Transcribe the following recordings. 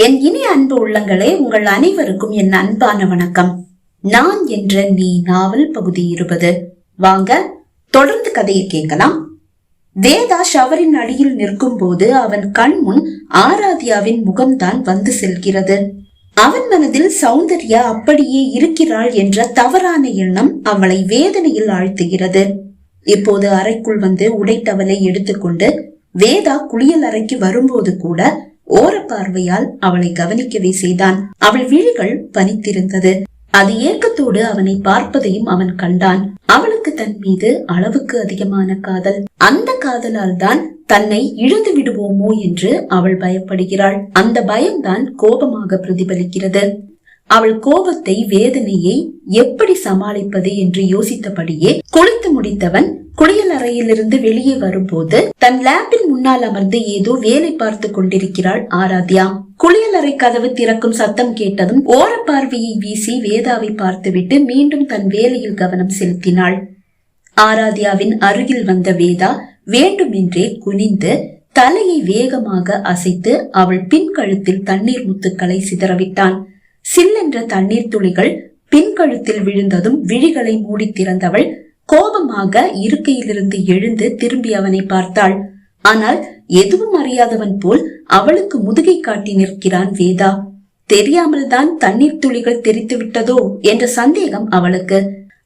என் இனி அன்பு உள்ளங்களே உங்கள் அனைவருக்கும் என் அன்பான வணக்கம். நான் என்ற நீ நாவல் பகுதி இருபது. வாங்க தொடர்ந்து கதையை கேட்கலாம். வேதா ஷவரின் அடியில் நிற்கும் போது அவன் கண் முன் ஆராத்யாவின் முகம்தான் வந்து செல்கிறது. அவன் மனதில் சௌந்தர்யா அப்படியே இருக்கிறாள் என்ற தவறான எண்ணம் அவளை வேதனையில் ஆழ்த்துகிறது. இப்போது அறைக்குள் வந்து உடைத்தவளை எடுத்துக்கொண்டு வேதா குளியல் அறைக்கு வரும்போது கூட ஓர பார்வையால் அவளை கவனிக்கவே செய்தான். அவள் விழிகள் பனித்திருந்தது. அது ஏக்கத்தோடு அவனை பார்ப்பதையும் அவன் கண்டான். அவளுக்கு தன் மீது அளவுக்கு அதிகமான காதல். அந்த காதலால் தான் தன்னை இழந்து விடுவோமோ என்று அவள் பயப்படுகிறாள். அந்த பயம்தான் கோபமாக பிரதிபலிக்கிறது. அவள் கோபத்தை வேதனையை எப்படி சமாளிப்பது என்று யோசித்தபடியே குளித்து முடித்தவன் குளியல் அறையிலிருந்து வெளியே வரும்போது தன் லேப்பில் முன்னால் அமர்ந்து ஏதோ வேலை பார்த்து கொண்டிருக்கிறாள் ஆராத்யா. குளியலறை கதவு திறக்கும் சத்தம் கேட்டதும் ஓர பார்வையை வீசி வேதாவை பார்த்துவிட்டு மீண்டும் தன் வேலையில் கவனம் செலுத்தினாள். ஆராத்யாவின் அருகில் வந்த வேதா வேண்டுமென்றே குனிந்து தலையை வேகமாக அசைத்து அவள் பின் கழுத்தில் தண்ணீர் முத்துக்களை சிதறவிட்டான். சில்லென்ற தண்ணீர் துளிகள் பின்கழுத்தில் விழுந்ததும் விழிகளை மூடி திறந்தவள் கோபமாக இருக்கையிலிருந்து எழுந்து திரும்பி அவனை பார்த்தாள். ஆனால் எதுவும் அறியாதவன் போல் அவளுக்கு முதுகை காட்டி நிற்கிறான் வேதா. தெரியாமல் தான் தண்ணீர் துளிகள் தெரித்து விட்டதோ என்ற சந்தேகம் அவளுக்கு.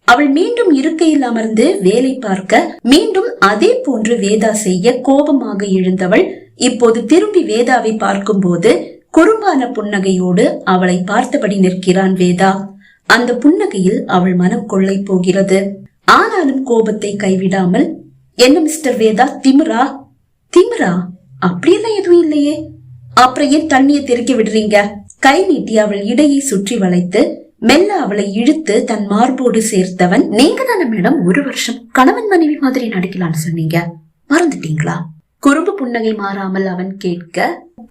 அவள் மீண்டும் இருக்கையில் அமர்ந்து வேலை பார்க்க மீண்டும் அதே போன்று வேதா செய்ய கோபமாக எழுந்தவள் இப்போது திரும்பி வேதாவை பார்க்கும்போது குறும்பான புன்னகையோடு அவளை பார்த்தபடி நிற்கிறான் வேதா. அந்த புன்னகையில் அவள் மனம் கொள்ளை போகிறது. ஆனாலும் கோபத்தை கைவிடாமல் என்ன மிஸ்டர் வேதா திமிரா? திமிரா அப்படியெல்லாம் எதுவும் இல்லையே. அப்புறம் ஏன் தண்ணியை தெருக்கி விடுறீங்க? கை நீட்டி அவள் இடையை சுற்றி வளைத்து மெல்ல அவளை இழுத்து தன் மார்போடு சேர்த்தவன் நீங்க தானே மேடம் ஒரு வருஷம் கணவன் மனைவி மாதிரி நடிக்கலாம்னு சொன்னீங்க. மறந்துட்டீங்களா? குறும்பு புன்னகை மாறாமல் அவன் கேட்க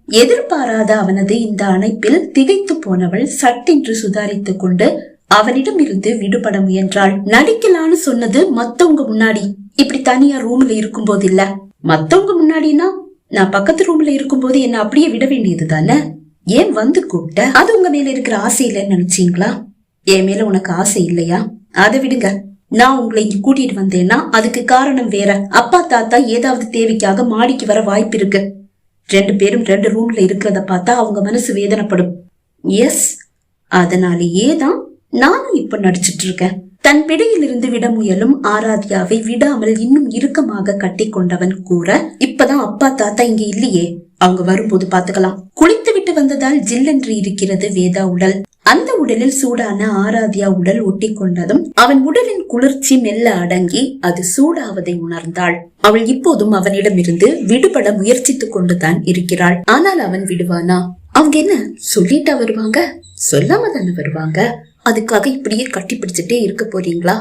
எதிர்பாராத அவனது இந்த அணைப்பில் திகைத்து போனவள் சட்டென்று சுதாரித்துக் கொண்டு அவனிடம் இருந்து விடுபட முயன்றாள். நடிக்கலான்னு சொன்னது மத்தவங்க முன்னாடி. இப்படி தனியா ரூம்ல இருக்கும் போது இல்ல மத்தவங்க முன்னாடினா நான் பக்கத்து ரூம்ல இருக்கும் போது என்ன அப்படியே விட வேண்டியது தானே? ஏன் வந்து கூப்பிட்ட? அது உங்க மேல இருக்கிற ஆசை இல்லைன்னு நினைச்சீங்களா? என் மேல உனக்கு ஆசை இல்லையா? அதை விடுங்க. நான் உங்களை இங்க கூட்டிட்டு வந்தேன்னா அதுக்கு காரணம் வேற. அப்பா தாத்தா ஏதாவது தேவைக்காக மாடிக்கு வர வாய்ப்பு இருக்கு. ரெண்டு பேரும் ரெண்டு ரூம்ல இருக்கிறத பார்த்தா அவங்க மனசு வேதனைப்படும். எஸ் அதனாலேயே தான் நானும் இப்ப நடிச்சிட்டு இருக்கேன். தன் பிடியிலிருந்து விட முயலும் ஆராத்யாவை விடாமல் இன்னும் இறுக்கமாக கட்டி கொண்டவன் கூற இப்பதான் அப்பா தாத்தா இங்க இல்லையே. அவங்க வரும்போது பாத்துக்கலாம் குளித்து விட்டு வந்ததால் ஜில்லென்று இருக்கிறது வேதா உடல். அந்த உடலில் சூடான ஆராத்யா உடல் ஒட்டி கொண்டதும் அவன் உடலின் குளிர்ச்சி மெல்ல அடங்கி அது சூடாவதை உணர்ந்தாள். அவள் இப்போதும் அவனிடமிருந்து விடுபட முயற்சித்துக் கொண்டுதான் இருக்கிறாள். ஆனால் அவன் விடுவானா? அவங்க என்ன சொல்லிட்டா வருவாங்க? சொல்லாம தானே வருவாங்க? அதுக்காக இப்படியே கட்டி பிடிச்சிட்டே இருக்க போறீங்களா?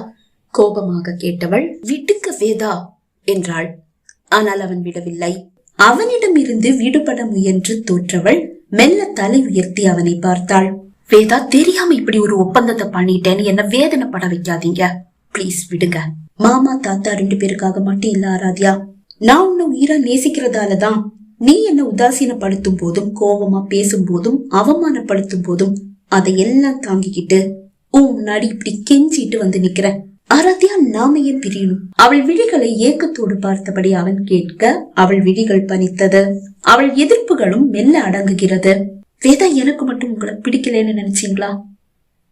கோபமாக கேட்டவள் விட்டுக்க வேதா என்றாள். ஆனால் அவன் விடவில்லை. அவனிடம் இருந்து விடுபட முயன்று தோற்றவள் மெல்ல தலை உயர்த்தி அவனை பார்த்தாள். வேதா தெரியாம இப்படி ஒரு ஒப்பந்தத்தை பண்ணிட்டேன்னு என்ன வேதனைப்பட வைக்காதீங்க. ப்ளீஸ் விடுங்க. மாமா தாத்தா ரெண்டு பேருக்காக மட்டும் இல்ல ஆராத்யா. நான் உன்னை உயிரா நேசிக்கிறதாலதான் நீ என்ன உதாசீனப்படுத்தும் போதும் கோபமா பேசும் போதும் அவமானப்படுத்தும் போதும் அதையெல்லாம் தாங்கிக்கிட்டு உன் முன்னாடி இப்படி கெஞ்சிட்டு வந்து நிக்கிறேன். ஆராத்யா நாம ஏன் பிரியணும்? அவள் விழிகளை ஏக்கத்தோடு பார்த்தபடி அவன் கேட்க அவள் விழிகள் பனித்தது. அவள் எதிர்ப்புகளும் மெல்ல அடங்குகிறது. வேதா எனக்கு மட்டும் உங்களை பிடிக்கலன்னு நினைச்சீங்களா?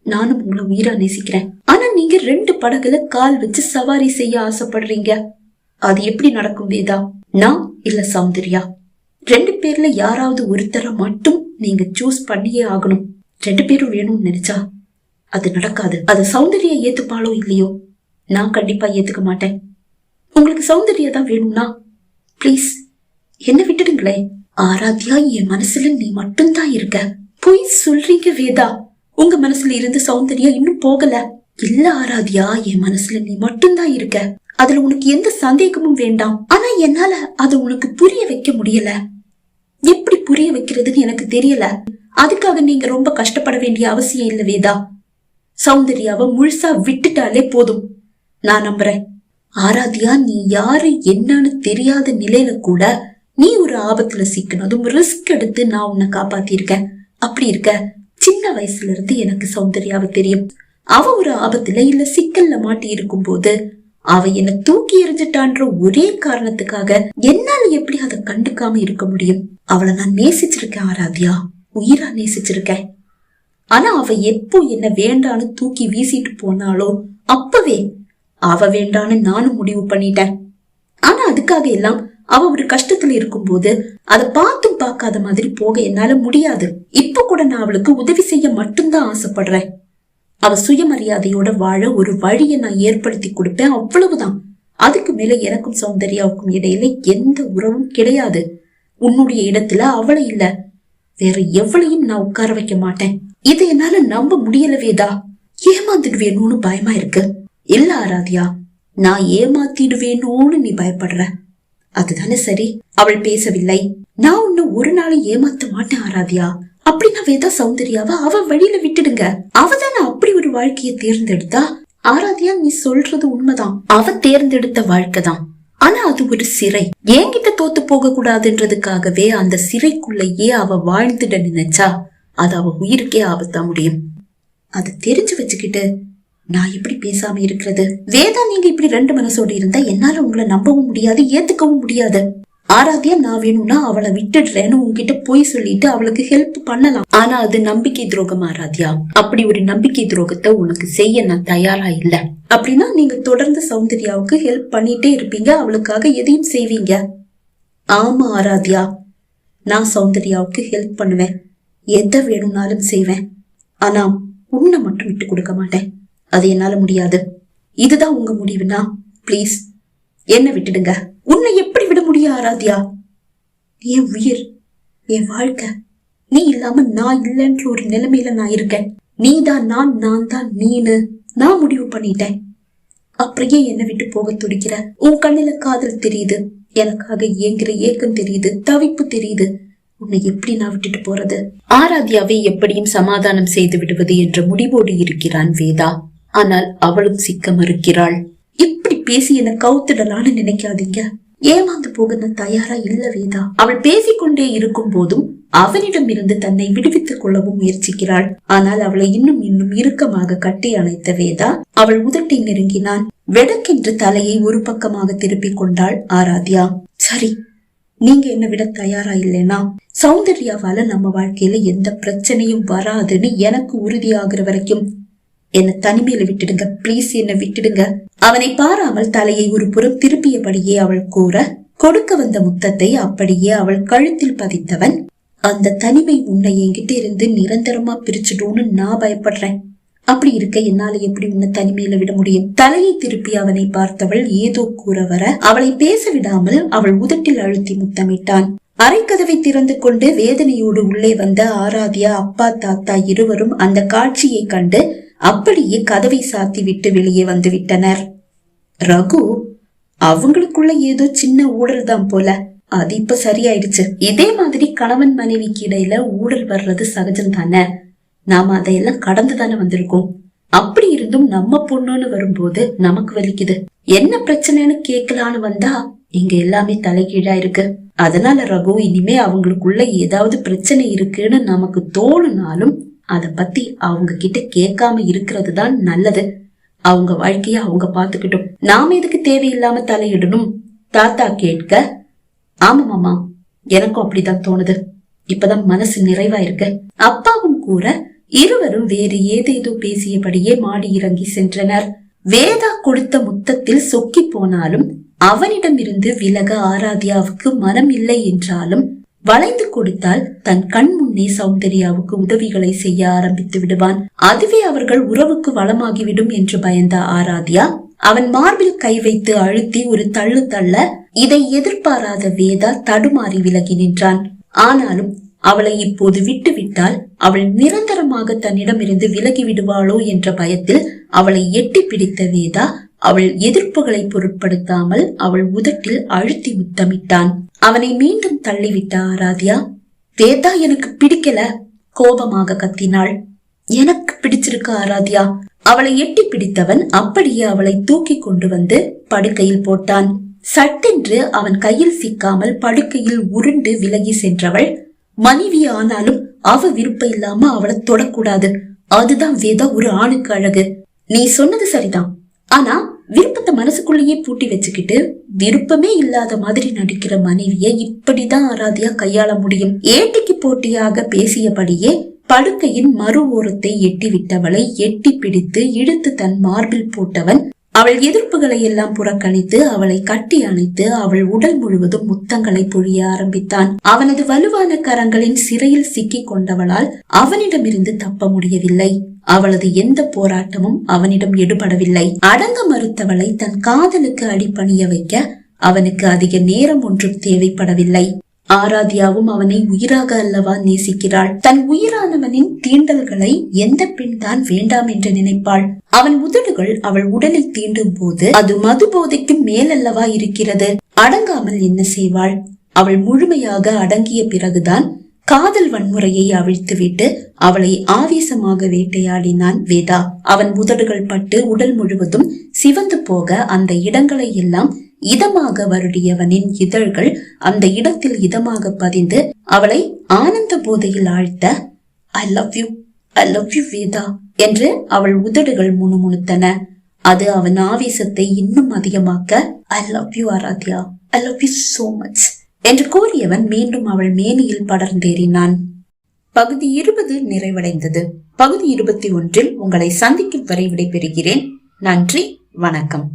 நானும் உங்களை உயிரா நேசிக்கிறேன். ஆனா நீங்க ரெண்டு படகுல கால் வச்சு சவாரி செய்ய ஆசைப்படுறீங்க. அது எப்படி நடக்கும் வேதா? நான் இல்ல சௌந்தர்யா? ரெண்டு பேர்ல யாராவது ஒருத்தரை மட்டும் நீங்க சூஸ் பண்ணியே ஆகணும். ரெண்டு பேரும் வேணும்னு நினைச்சா அது நடக்காது. அது சௌந்தர்யா ஏத்துப்பாளோ இல்லையோ? நான் கண்டிப்பா ஏத்துக்க மாட்டேன். உங்களுக்கு சௌந்தர்யா தான் வேணும்னா ப்ளீஸ் என்ன விட்டுடுங்களேன். ஆராத்யா என் மனசுல நீ மட்டும்தான் இருக்க. பொய் சொல்றீங்க வேதா. உங்க மனசுல இருந்து சௌந்தர்யா இன்னும் போகல. இல்ல ஆராத்யா என் மனசுல நீ மட்டும்தான் இருக்க. அதுல உனக்கு எந்த சந்தேகமும் வேண்டாம். ஆனா என்னால அது உனக்கு புரிய வைக்க முடியல. எப்படி புரிய வைக்கிறதுன்னு எனக்கு தெரியல. அதுக்காக நீங்க ரொம்ப கஷ்டப்பட வேண்டிய அவசியம் இல்ல வேதா. சௌந்தர்யாவை முழுசா விட்டுட்டாலே போதும். நான் நம்புறேன். ஆராத்யா நீ யாரு என்னன்னு தெரியாத நிலையில கூட நீ ஒரு ஆபத்துல சிக்கணும். அதுவும் ரிஸ்க் எடுத்து நான் உன்னை காப்பாத்திருக்கேன். அப்படி இருக்க சின்ன வயசுல இருந்து எனக்கு சௌந்தர்யாவை தெரியும். அவ ஒரு ஆபத்துல இல்ல சிக்கல்ல மாட்டி இருக்கும் போது அவ என்ன தூக்கி எறிஞ்சிட்டான்ற ஒரே காரணத்துக்காக என்னால எப்படி அதை கண்டுக்காம இருக்க முடியும்? அவளை நான் நேசிச்சிருக்கேன் ஆராத்யா. உயிரா நேசிச்சிருக்கேன். ஆனா அவ எப்போ என்ன வேண்டான்னு தூக்கி வீசிட்டு போனாலோ அப்பவே அவ வேண்டான்னு நானும் முடிவு பண்ணிட்டேன். ஆனா அதுக்காக எல்லாம் அவ ஒரு கஷ்டத்துல இருக்கும்போது அதை பார்த்தும் பார்க்காத மாதிரி போக என்னால முடியாது. இப்ப கூட நான் அவளுக்கு உதவி செய்ய மட்டும்தான் ஆசைப்படுறேன். அவ சுயமரியாதையோட வாழ ஒரு வழியை நான் ஏற்படுத்தி கொடுப்பேன். அவ்வளவுதான். அதுக்கு மேல எனக்கும் சௌந்தர்யாவுக்கும் இடையில எந்த உறவும் கிடையாது. உன்னுடைய இடத்துல அவளை இல்ல. வேற எவளையும் நான் உட்கார வைக்க மாட்டேன். இதை என்னால நம்ப முடியலவேதா ஏமாந்துடுவேணும்னு பயமா இருக்கு? இல்ல ஆராத்யா நான் ஏமாத்திடுவேணும்னு நீ பயப்படுற. அதுதானே சரி. அவள் பேசவில்லை. நான் உன்னை ஒரு நாளும் ஏமாத்த மாட்டேன் ஆராத்யா. அப்படின்னு வேதா சௌந்தர்யாவ அவ வழியில விட்டுடுங்க. அவ தானே அப்படி ஒரு வாழ்க்கையை தேர்ந்தெடுத்தா? ஆராத்யா நீ சொல்றது உண்மைதான். அவ தேர்ந்தெடுத்த வாழ்க்கை தான். ஆனா அது ஒரு சிறை. என்கிட்ட தோத்து போக கூடாதுன்றதுக்காகவே அந்த சிறைக்குள்ளேயே அவ வாழ்ந்துட நினைச்சா அது அவ உயிருக்கே ஆபத்தா முடியும். அதை தெரிஞ்சு வச்சுக்கிட்டு நான் எப்படி பேசாம இருக்கிறது. வேதா நீங்க இப்படி ரெண்டு மனசோடு இருந்தா என்னால உங்களை நம்பவும் முடியாது ஏத்துக்கவும் முடியாது. ஆராத்தியா நான் வேணும்னா அவளை விட்டுடுறேன்னு உங்ககிட்ட போய் சொல்லிட்டு அவளுக்கு ஹெல்ப் பண்ணலாம். ஆனா அது நம்பிக்கை துரோகம் ஆராத்தியா. அப்படி ஒரு நம்பிக்கை துரோகத்தை உனக்கு செய்ய நான் தயாரா இல்ல. அப்படின்னா நீங்க தொடர்ந்து சௌந்தர்யாவுக்கு ஹெல்ப் பண்ணிட்டே இருப்பீங்க அவளுக்காக எதையும் செய்வீங்க. ஆமா ஆராத்யா நான் சௌந்தர்யாவுக்கு ஹெல்ப் பண்ணுவேன். எதை வேணும்னாலும் செய்வேன். ஆனா உன்னை மட்டும் விட்டு கொடுக்க மாட்டேன். அது என்னால முடியாது. இதுதான் உங்க முடிவுனா ப்ளீஸ் என்ன விட்டுடுங்க. உன்னை எப்படி விட முடியும் ஆராத்யா? என் உயிர் என் வாழ்க்கை. நீ இல்லாம நான் இல்லைன்ற ஒரு நிலைமையில நான் இருக்கேன். நீ தான் நான் நான் தான் நீனு. நான் முடிவு பண்ணிட்டேன். அப்படியே என்னை விட்டு போக துடிக்கிற? உன் கண்ணில காதல் தெரியுது. எனக்காக ஏங்குற ஏக்கம் தெரியுது. தவிப்பு தெரியுது. உன்னை எப்படி நான் விட்டுட்டு போறது? ஆராத்யாவை எப்படியும் சமாதானம் செய்து விடுவது என்ற முடிவோடு இருக்கிறான் வேதா. ஆனால் அவளும் சிக்க மறுக்கிறாள் இப்படி பேசி என்ன கவுத்திடலான்னு நினைக்காதீங்க. ஏமாந்து போக நான் தயாரா இல்ல வேதா. அவள் பேசிக்கொண்டே இருக்கும் போதும் அவனிடம் இருந்து தன்னை விடுவித்துக் கொள்ளவும் முயற்சிக்கிறாள். ஆனால் அவளை இன்னும் இன்னும் இறுக்கமாக கட்டி அணைத்த வேதா அவள் உதட்டை நெருங்கினான். வெடக்கென்று தலையை ஒரு பக்கமாக திருப்பிக் கொண்டாள் ஆராத்யா. சரி நீங்க என்ன விட தயாரா இல்லைனா? சௌந்தர்யாவால நம்ம வாழ்க்கையில எந்த பிரச்சனையும் வராதுன்னு எனக்கு உறுதியாகிற வரைக்கும் என்ன தனிமையில விட்டுடுங்க. ப்ளீஸ் என்ன விட்டுடுங்க. அவனை பாராமல் தலையை ஒரு புறம் திருப்பியபடியே அவள் கூற கொடுக்க வந்த முத்தத்தை அப்படியே அவள் கழுத்தில் பதித்தவன் அந்த தனிமை உன்னை என்கிட்ட இருந்து நிரந்தரமா பிரிச்சுடும்னு நான் பயப்படுறேன். அப்படி இருக்க என்னால எப்படி உன்னை தனிமையில விட முடியும்? தலையை திருப்பி அவனை பார்த்தவள் ஏதோ கூற வர அவளை பேச விடாமல் அவள் உதட்டில் அழுத்தி முத்தமிட்டான். அரைக்கதவை திறந்து கொண்டு வேதனையோடு உள்ளே வந்த ஆராத்யா அப்பா தாத்தா இருவரும் அந்த காட்சியை கண்டு அப்படியே கதவை சாத்தி விட்டு வெளியே வந்து விட்டனர். ரகு அவங்களுக்குள்ள ஏதோ சின்ன ஊழல் தான் போல. அது இப்ப சரியாயிடுச்சு. இதே மாதிரி கணவன் மனைவிக்கு இடையில ஊழல் வர்றது சகஜம் தானே? நாம அதையெல்லாம் கடந்து தானே வந்திருக்கோம். அப்படி இருந்தும் நம்ம பொண்ணுன்னு வரும்போது நமக்கு வலிக்குது. என்ன பிரச்சனைன்னு கேட்கலான்னு வந்தா இங்க எல்லாமே தலைகீழா இருக்கு அதனால ரகு இனிமே அவங்களுக்குள்ள ஏதாவது பிரச்சனை இருக்குன்னு நமக்கு தோணுனாலும் அத பத்தி அவங்க கிட்ட கேட்காம இருக்கிறது தான் நல்லது. அவங்க வாழ்க்கைய அவங்க பாத்துக்கிட்டோம் நாம எதுக்கு தேவையில்லாம தலையிடணும்? தாத்தா கேட்க ஆமா மாமா எனக்கும் அப்படிதான் தோணுது. இப்பதான் மனசு நிறைவா இருக்கு. அப்பாவும் கூற இருவரும் வேறு ஏதேதோ பேசியபடியே மாடி இறங்கி சென்றனர். வேதா கொடுத்த முத்தத்தில் சொக்கி போனாலும் அவனிடமிருந்து விலக ஆராத்யாவுக்கு மனம் இல்லை என்றாலும் வளைந்து கொடுத்தால் தன் கண் முன்னே சௌந்தர்யாவுக்கு உதவிகளை செய்ய ஆரம்பித்து விடுவான். அதுவே அவர்கள் உறவுக்கு வளமாகிவிடும் என்று பயந்த ஆராத்யா அவன் மார்பில் கை வைத்து அழுத்தி ஒரு தள்ளு தள்ள இதை எதிர்பாராத வேதா தடுமாறி விலகி நின்றான். ஆனாலும் அவளை இப்போது விட்டுவிட்டால் அவள் நிரந்தரமாக தன்னிடமிருந்து விலகி விடுவாளோ என்ற பயத்தில் அவளை எட்டி பிடித்த வேதா அவள் எதிர்ப்புகளை பொருட்படுத்தாமல் அவள் உதட்டில் அழுத்தி முத்தமிட்டான். அவனை மீண்டும் தள்ளிவிட்டா ஆராத்யா வேதா எனக்கு பிடிக்கல கோபமாக கத்தினாள். எனக்கு பிடிச்சிருக்கு ஆராத்யா அவளை எட்டி பிடித்தவன் அப்படியே அவளை தூக்கி கொண்டு வந்து படுக்கையில் போட்டான். சட்டென்று அவன் கையில் சிக்காமல் படுக்கையில் உருண்டு விலகி சென்றவள். மனைவி ஆனாலும் அவ விருப்பம் இல்லாம அவளை தொடக்கூடாது. அதுதான் வேதா ஒரு ஆணுக்கு அழகு. நீ சொன்னது சரிதான். ஆனா விருப்பத்தை மனசுக்குள்ளேயே பூட்டி வச்சுக்கிட்டு விருப்பமே இல்லாத மாதிரி நடிக்கிற மனைவியை இப்படிதான் ஆராதியா கையாள முடியும். ஏட்டிக்கு போட்டியாக பேசியபடியே படுக்கையின் மறு ஓரத்தை எட்டி விட்டவளை எட்டி பிடித்து இழுத்து தன் மார்பில் போட்டவன் அவள் எதிர்ப்புகளை எல்லாம் புறக்கணித்து அவளை கட்டி அணைத்து அவள் உடல் முழுவதும் முத்தங்களை பொழிய ஆரம்பித்தான். அவனது வலுவான கரங்களின் சிறையில் சிக்கிக் கொண்டவளால் அவனிடமிருந்து தப்ப முடியவில்லை. அவளது எந்த போராட்டமும் அவனிடம் எடுபடவில்லை. அடங்க மறுத்தவளை தன் காதலுக்கு அடிபணிய வைக்க அவனுக்கு அதிக நேரம் ஒன்றும் தேவைப்படவில்லை. ஆராத்யாவும் அவனை உயிராக அல்லவா நேசிக்கிறாள். தன் உயிரானவனின் தீண்டல்களை எந்த பெண் தான் வேண்டாம் என்று நினைப்பாள். அவன் உதடுகள் அவள் உடலை தீண்டும் போது அது மது போதைக்கு மேலல்லவா இருக்கிறது. அடங்காமல் என்ன செய்வாள்? அவள் முழுமையாக அடங்கிய பிறகுதான் காதல் வன்முறையை அவிழ்த்துவிட்டு அவளை ஆவேசமாக வேட்டையாடினான் வேதா. அவன் உதடுகள் பட்டு உடல் முழுவதும் சிவந்து போக அந்த இடங்களை எல்லாம் இதமாக வருடியவனின் இதழ்கள் அந்த இடத்தில் இதமாக பதிந்து அவளை ஆனந்த போதையில் ஆழ்த்த I love you I love you Veda என்று அவள் உதடுகள் முணுமுணுத்தன. அது அவன் ஆவேசத்தை இன்னும் அதிகமாக்க I love you Aaradhya I love you so much என்று கூறியவன் மீண்டும் அவள் மேனியில் படர்ந்தேறினான். பகுதி இருபது நிறைவடைந்தது. பகுதி இருபத்தி ஒன்றில் உங்களை சந்திக்கும் வரை விடைபெறுகிறேன். நன்றி வணக்கம்.